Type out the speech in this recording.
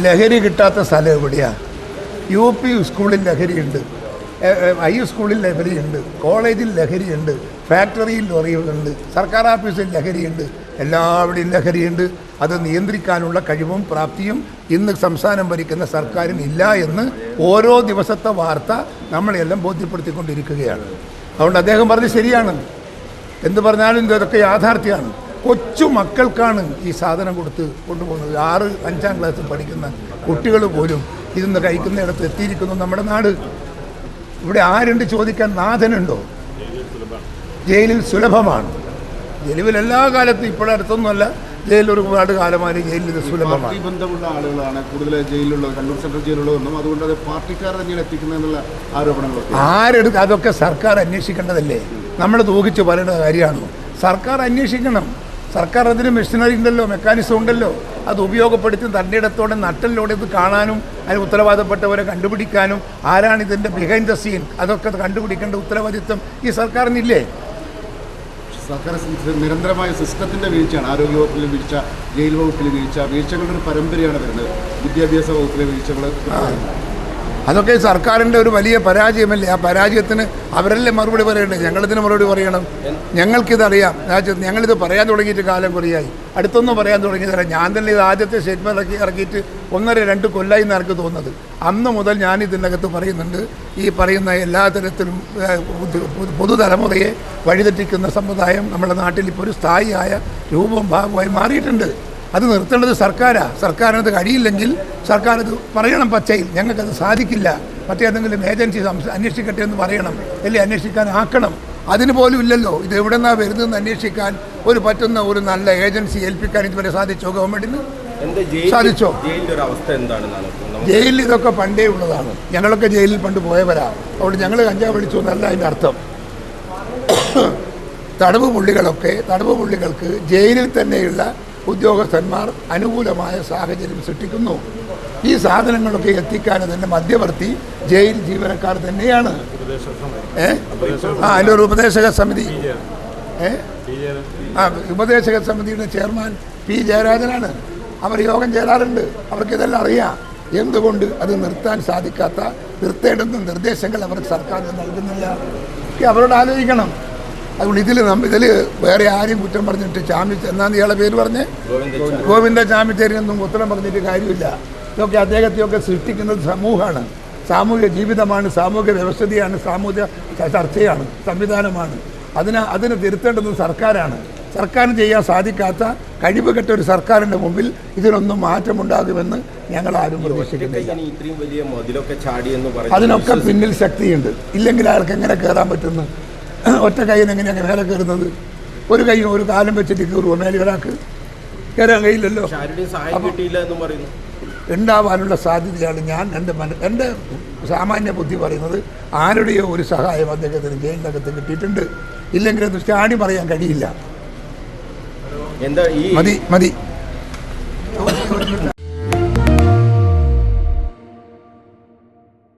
ലഹരി കിട്ടാത്ത സ്ഥലം എവിടെയാണ് യു പി സ്കൂളിൽ ലഹരിയുണ്ട് ഐ സ്കൂളിൽ ലഹരിയുണ്ട് കോളേജിൽ ലഹരിയുണ്ട് ഫാക്ടറിയിൽ ലഹരിയുണ്ട്. സർക്കാർ ഓഫീസിൽ ലഹരിയുണ്ട്. എല്ലാവിടെയും ലഹരിയുണ്ട്. അത് നിയന്ത്രിക്കാനുള്ള കഴിവും പ്രാപ്തിയും ഇന്ന് സംസ്ഥാനം ഭരിക്കുന്ന സർക്കാരിന് ഇല്ല എന്ന് ഓരോ ദിവസത്തെ വാർത്ത നമ്മളെല്ലാം ബോധ്യപ്പെടുത്തിക്കൊണ്ടിരിക്കുകയാണ്. അതുകൊണ്ട് അദ്ദേഹം പറഞ്ഞ് ശരിയാണ്. എന്ത് പറഞ്ഞാലും ഇതൊക്കെ യാഥാർത്ഥ്യമാണ്. കൊച്ചു മക്കൾക്കാണ് ഈ സാധനം കൊടുത്ത് കൊണ്ടുപോകുന്നത്. ആറ് അഞ്ചാം ക്ലാസ്സിൽ പഠിക്കുന്ന കുട്ടികൾ പോലും ഇതൊന്ന് കഴിക്കുന്നിടത്ത് എത്തിയിരിക്കുന്നു നമ്മുടെ നാട്. ഇവിടെ ആരുണ്ട് ചോദിക്കാൻ? നാഥനുണ്ടോ? ജയിലിൽ സുലഭമാണ്. ജയിലിൽ എല്ലാ കാലത്തും ഇപ്പോഴടുത്തൊന്നുമല്ല ജയിലിൽ ഒരുപാട് കാലമായി ജയിലിൽ ഇത് സുലഭമാണ്. ബന്ധമുള്ള ആളുകളാണ് കൂടുതൽ ജയിലിലുള്ളത്. കണ്ണൂർ സെൻട്രൽ ജയിലുള്ളതെന്നും അതുകൊണ്ട് അത് പാർട്ടിക്കാർ തന്നെയാണ് എത്തിക്കുന്നതെന്നുള്ള ആരോപണങ്ങളൊക്കെ. ആരെടുക്കുക അതൊക്കെ സർക്കാർ അന്വേഷിക്കേണ്ടതല്ലേ? നമ്മൾ തൂകിച്ച് പറയേണ്ട കാര്യമാണോ. സർക്കാർ അന്വേഷിക്കണം. സർക്കാർ അതിന് മെഷീനറി ഉണ്ടല്ലോ മെക്കാനിസം ഉണ്ടല്ലോ അത് ഉപയോഗപ്പെടുത്തി തന്റെ ഇടത്തോടെ നട്ടലിലൂടെ ഇത് കാണാനും അതിന് ഉത്തരവാദപ്പെട്ടവരെ കണ്ടുപിടിക്കാനും ആരാണ് ഇതിന്റെ ബിഹൈൻഡ് ദ സീൻ അതൊക്കെ കണ്ടുപിടിക്കേണ്ട ഉത്തരവാദിത്വം ഈ സർക്കാരിനില്ലേ? സർക്കാർ നിരന്തരമായ സിസ്റ്റത്തിന്റെ വീഴ്ചയാണ്. ആരോഗ്യ വകുപ്പിലെ വീഴ്ച ജയിൽ വകുപ്പിലെ വീഴ്ച വീഴ്ചകളുടെ ഒരു പരമ്പരയാണ് വരുന്നത്. വിദ്യാഭ്യാസ വകുപ്പിലെ വീഴ്ചകൾ അതൊക്കെ സർക്കാരിന്റെ ഒരു വലിയ പരാജയമല്ലേ? ആ പരാജയത്തിന് അവരല്ലേ മറുപടി പറയണ്ടേ ഞങ്ങളിതിന് മറുപടി പറയണം. ഞങ്ങൾക്കിതറിയാം. രാജ്യത്ത് ഞങ്ങളിത് പറയാൻ തുടങ്ങിയിട്ട് കാലം കുറയായി. അടുത്തൊന്നും പറയാൻ തുടങ്ങിയതല്ല. ഞാൻ തന്നെ ഇത് ആദ്യത്തെ സ്റ്റേറ്റ്മെന്റ് ഇറക്കി ഇറക്കിയിട്ട് ഒന്നര രണ്ട് കൊല്ലായി എന്ന് എനിക്ക് തോന്നുന്നത്. അന്ന് മുതൽ ഞാൻ ഇതിനകത്ത് പറയുന്നുണ്ട്. ഈ പറയുന്ന എല്ലാ തരത്തിലും പൊതുതലമുറയെ പുതു- പുതു- പുതുതലമുറയെ വഴിതെറ്റിക്കുന്ന സമ്പ്രദായം നമ്മുടെ നാട്ടിൽ ഇപ്പോൾ ഒരു സ്ഥായിയായ രൂപം ഭാഗമായി മാറിയിട്ടുണ്ട്. അത് നിർത്തേണ്ടത് സർക്കാരാണ് സർക്കാരിനത് കഴിയില്ലെങ്കിൽ സർക്കാർ അത് പറയണം പച്ചയിൽ ഞങ്ങൾക്കത് സാധിക്കില്ല. മറ്റേതെങ്കിലും ഏജൻസി അന്വേഷിക്കട്ടെ എന്ന് പറയണം. അല്ലെങ്കിൽ അന്വേഷിക്കാൻ ആക്കണം. അതിന് പോലും ഇല്ലല്ലോ. ഇത് എവിടെ നിന്നാണ് വരുന്നതെന്ന് അന്വേഷിക്കാൻ ഒരു പറ്റുന്ന ഒരു നല്ല ഏജൻസി ഏൽപ്പിക്കാൻ ഇതുവരെ സാധിച്ചോ ഗവൺമെന്റിന് ജയിൽ സാധിച്ചോ? ജയിലിൽ ഇതൊക്കെ പണ്ടേ ഉള്ളതാണ്. ഞങ്ങളൊക്കെ ജയിലിൽ പണ്ട് പോയവരാ. അതുകൊണ്ട് ഞങ്ങൾ കഞ്ചാവ് വിളിച്ചു എന്നല്ല അതിന്റെ അർത്ഥം. തടവ് പുള്ളികളൊക്കെ തടവ് പുള്ളികൾക്ക് ജയിലിൽ തന്നെയുള്ള ഉദ്യോഗസ്ഥന്മാർ അനുകൂലമായ സാഹചര്യം സൃഷ്ടിക്കുന്നു. ഈ സാധനങ്ങളൊക്കെ എത്തിക്കാൻ തന്നെ മധ്യവർത്തി ജയിൽ ജീവനക്കാർ തന്നെയാണ്. ഏ? ആ അതിന്റെ ഒരു ഉപദേശക സമിതി. ഏ? ആ ഉപദേശക സമിതിയുടെ ചെയർമാൻ പി ജയരാജനാണ്. അവർ യോഗം ചേരാറുണ്ട്. അവർക്കിതെല്ലാം അറിയാം. എന്തുകൊണ്ട് അത് നിർത്താൻ സാധിക്കാത്ത നിർത്തേണ്ടുന്ന നിർദ്ദേശങ്ങൾ അവർക്ക് സർക്കാർ നൽകുന്നില്ല? അവരോട് ആലോചിക്കണം. അതുകൊണ്ട് ഇതിൽ നമ്മൾ ഇതിൽ വേറെ ആരും കുറ്റം പറഞ്ഞിട്ട് ചാമി എന്നാന്ന് ഇയാളെ പേര് പറഞ്ഞേ? ഗോവിന്ദ ചാമിച്ചേരി ഒന്നും ഉത്തരം പറഞ്ഞിട്ട് കാര്യമില്ല. ഇതൊക്കെ അദ്ദേഹത്തെയൊക്കെ സൃഷ്ടിക്കുന്നത് സമൂഹമാണ്. സാമൂഹിക ജീവിതമാണ് സാമൂഹിക വ്യവസ്ഥയാണ് സാമൂഹിക ചർച്ചയാണ് സംവിധാനമാണ്. അതിന് അതിന് തിരുത്തേണ്ടത് സർക്കാരാണ്. സർക്കാരിന് ചെയ്യാൻ സാധിക്കാത്ത കഴിവ് കെട്ട ഒരു സർക്കാരിന്റെ മുമ്പിൽ ഇതിനൊന്നും മാറ്റമുണ്ടാകുമെന്ന് ഞങ്ങൾ ആരും പ്രതീക്ഷിക്കുന്നില്ല. അതിനൊക്കെ പിന്നിൽ ശക്തിയുണ്ട്. ഇല്ലെങ്കിൽ ആർക്ക് എങ്ങനെ കയറാൻ പറ്റുന്നു ഒറ്റ കൈയിൽ എങ്ങനെയാണ് മേലെ കയറുന്നത്? ഒരു കൈ ഒരു കാലം വെച്ചിട്ട് കയറുമോ മേലെ ഒരാൾക്ക് കയറാൻ കഴിയില്ലല്ലോ. ഉണ്ടാവാനുള്ള സാധ്യതയാണ് ഞാൻ എന്റെ മന എന്റെ സാമാന്യ ബുദ്ധി പറയുന്നത് ആരുടെയോ ഒരു സഹായം അദ്ദേഹത്തിന് ജയിലിനകത്ത് കിട്ടിയിട്ടുണ്ട്. ഇല്ലെങ്കിൽ അത് ചാടി പറയാൻ കഴിയില്ല. എന്താ ഈ മതി മതി.